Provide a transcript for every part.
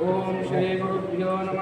ಓಂ ಶ್ರೀ ಗುರುಭ್ಯೋ ನಮಃ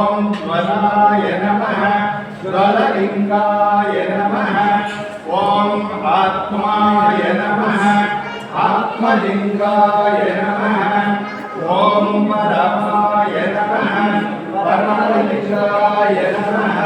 ॐ ज्वलाय नमः ज्वललिङ्गाय नमः ॐ आत्माय नमः आत्मलिङ्गाय नमः ॐ परमाय नमः परमलिङ्गाय नमः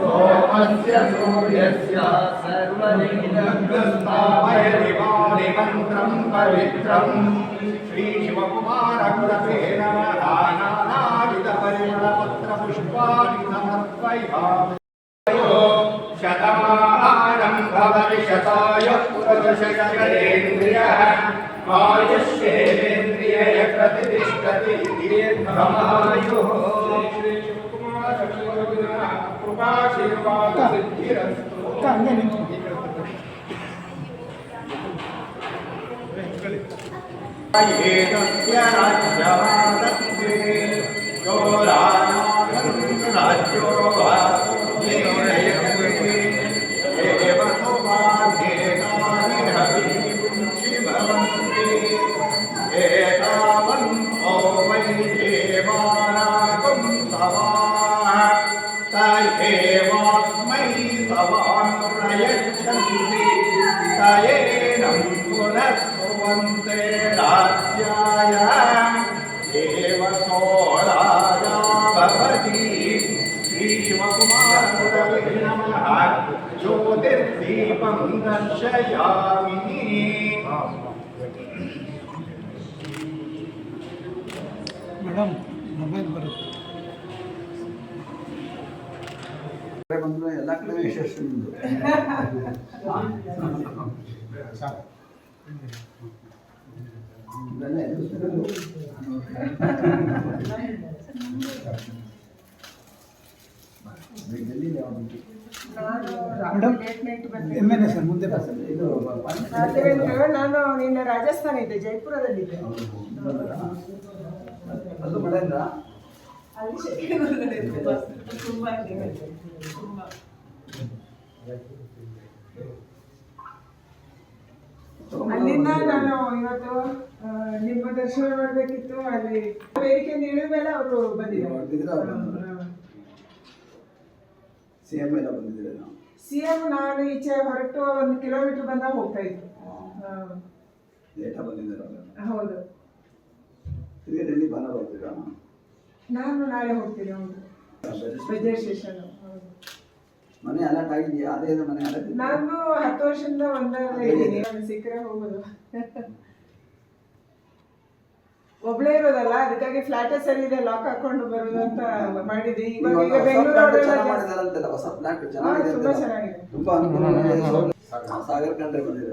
सोमस्य सूर्यस्य सर्वलिङ्गस्थापय दिवानिमन्त्रं पवित्रम् श्रीशिवकुमारकृते नमः परिमलपत्रपुष्पाणि समर्पयामि शतमानं भवनिशताय पुरुषशरेन्द्रियः आयुष्येन्द्रियय प्रतिष्ठति दीर्घमायुः कृपाशीर्वादसिद्धिरस्तु ఏదో రాజ్యవాద ेन पुनः भवन्ते राज्याय ज्योतिर्दीपं दर्शयामि ಮೇಡಮ್ ಮೊಬೈಲ್ ಬರುತ್ತೆ ಬಂದ್ರೆ ಎಲ್ಲ ಕಡೆ ಯಶಸ್ವಿ ನಿಮ್ದು. ಇದನ್ನೇ ಎದುರಿಸ್ತಿರೋದು. ಡೆಲ್ಲಿಲಿ ಯಾವ್ದು? madam M N A sir ಮುಂದೆ ಇದು ನಾನು ನಿನ್ನೆ ರಾಜಸ್ಥಾನ ಇದ್ದೆ ಜೈಪುರದಲ್ಲಿದ್ದೆ ಅದು ಮಳೆಯಿಂದ ಅಲ್ಲಿ ಶೆಕೆ ತುಂಬಾ ಅಲ್ಲಿಂದ ನಾನು ಇವತ್ತು ನಿಮ್ಮ ದರ್ಶನ ಮಾಡಬೇಕಿತ್ತು. ಅಲ್ಲಿ ಬೇಡಿಕೆ ನೀಡಿದ ಮೇಲೆ ಅವರು ಬಂದಿದ್ದಾರೆ. ಸಿ ಎಂ ಎಲ್ಲ ಬಂದಿದ್ದೀರ ನಾವು ಸಿ ಎಂ ನಾನು ಈಚೆ ಹೊರಟು ಒಂದು ಕಿಲೋಮೀಟರ್ ಬಂದಾಗ ಹೋಗ್ತಾ ಇದ್ದೆ. ಲೇಟಾಗಿ ಬಂದಿದ್ದಾರೆ ಹೌದು. ತಿರುಗಿ ಡೆಲ್ಲಿ ಭಾನುವಾರ ಹೋಗ್ತೀರಾ ನಾನು ನಾಳೆ ಹೋಗ್ತೀನಿ ಹೌದು. ಸ್ಟೇಷನ್ ಹೌದು. ಮನೆ ಅಲರ್ಟ್ ಆಗಿದೆಯಾ? ಅದೇ ಮನೆ ಅಲರ್ಟ್ ನಾನು ಹತ್ತು ವರ್ಷದಿಂದ ಒಂದೇ ಇದ್ದೀನಿ. ಸಿಕ್ಕರೆ ಹೋಗೋದು. ಒಬ್ಳೇ ಇರೋದಲ್ಲ ಅದಕ್ಕಾಗಿ ಫ್ಲಾಟ್ ಸರಿ ಇದೆ ಲಾಕ್ ಹಾಕೊಂಡು ಬರೋದು ಅಂತ ಮಾಡಿದ್ವಿ ಇವಾಗ ಈಗ ಬೆಂಗಳೂರು ಹೊಸ ಫ್ಲಾಟ್ ಚೆನ್ನಾಗಿದೆ ತುಂಬಾ ಚೆನ್ನಾಗಿದೆ. ತುಂಬಾ ಅನುಕೂಲ ಸಾಗರ್ ಕಂಡ್ರೆ ಬಂದಿದೆ.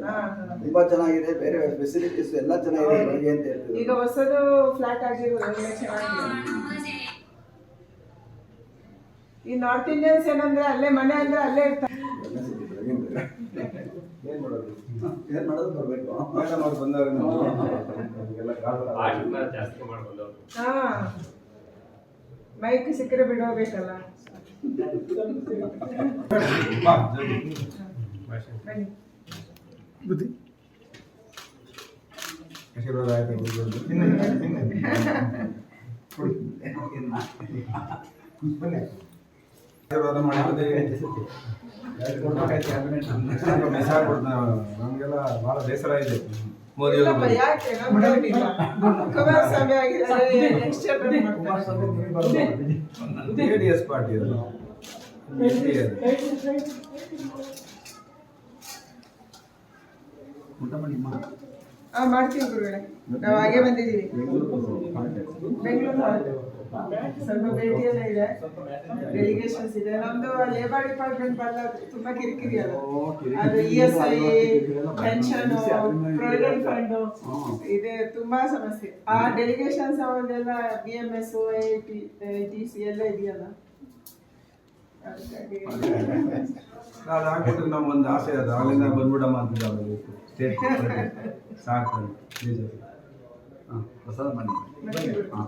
ತುಂಬಾ ಚೆನ್ನಾಗಿದೆ. ಬೇರೆ ಫೆಸಿಲಿಟೀಸ್ ಎಲ್ಲ ಚೆನ್ನಾಗಿದೆ ಬೆಳಿಗ್ಗೆ ಅಂತ ಹೇಳ್ತೀವಿ ಈಗ ಹೊಸದು ಫ್ಲಾಟ್ ಆಗಿರೋದು ಚೆನ್ನಾಗಿದೆ. ಈ ನಾರ್ತ್ ಇಂಡಿಯನ್ಸ್ ಏನಂದ್ರೆ ಅಲ್ಲೇ ಮನೆ ಅಂದ್ರೆ ಅಲ್ಲೇ ಇರ್ತಾರೆ. ಏನ್ ಮಾಡೋದು? ಏನ್ ಮಾಡೋದು? ಬರಬೇಕು. ಮೇಡಮ್ ಅವ್ರು ಬಂದವರು ಜಾಸ್ತಿ ಮಾಡ್ಬೋದು. ಹಾ. ಮೈಕ್ ಸಿಕ್ಕರೆ ಬಿಡೋಬೇಕಲ್ಲ. ಬುದ್ಧಿ. ಆಶೀರ್ವಾದ ಆಯ್ತು ಗುರುಗಳದ್ದು. ಬನ್ನಿ. ನಮಗೆಲ್ಲ ಬಹಳ ಬೇಸರ ಇದೆ. Modi J D S party ಅದು ಮಾಡ್ತೀವಿ ಗುರುಗಳೇ. ನಾವು ಹಾಗೆ ಬಂದಿದ್ದೀವಿ. ಬೆಂಗಳೂರು ಸ್ವಲ್ಪ ಭೇಟಿಯೆಲ್ಲ ಇದೆ. ಡೆಲಿಗೇಷನ್ಸ್ ಇದೆ. ನಮ್ದು ಲೇಬರ್ ಡಿಪಾರ್ಟ್ಮೆಂಟ್ ಬಲ್ಲ ತುಂಬಾ ಕಿರಿಕಿರಿ ಅಲ್ಲ ಅದು E S I pension provident fund ಇದೆ. ತುಂಬಾ ಸಮಸ್ಯೆ. ಆ ಡೆಲಿಗೇಷನ್ಸ್ ಅವನ್ನೆಲ್ಲ B M S I T T C ಎಲ್ಲ ಇದೆಯಲ್ಲ. ನಾವು ಅದು ನಮ್ಮ ನಮ್ಗೊಂದು ಆಸೆ ಅದು. ಅಲ್ಲಿಂದ ಬಂದ್ಬಿಡಮ್ಮ ಅಂತ ಸ್ಟೇಟ್ ಸಾಕು. ಹಾಂ. ಪ್ರಸಾದ ಮಾಡಿ ಹಾಂ.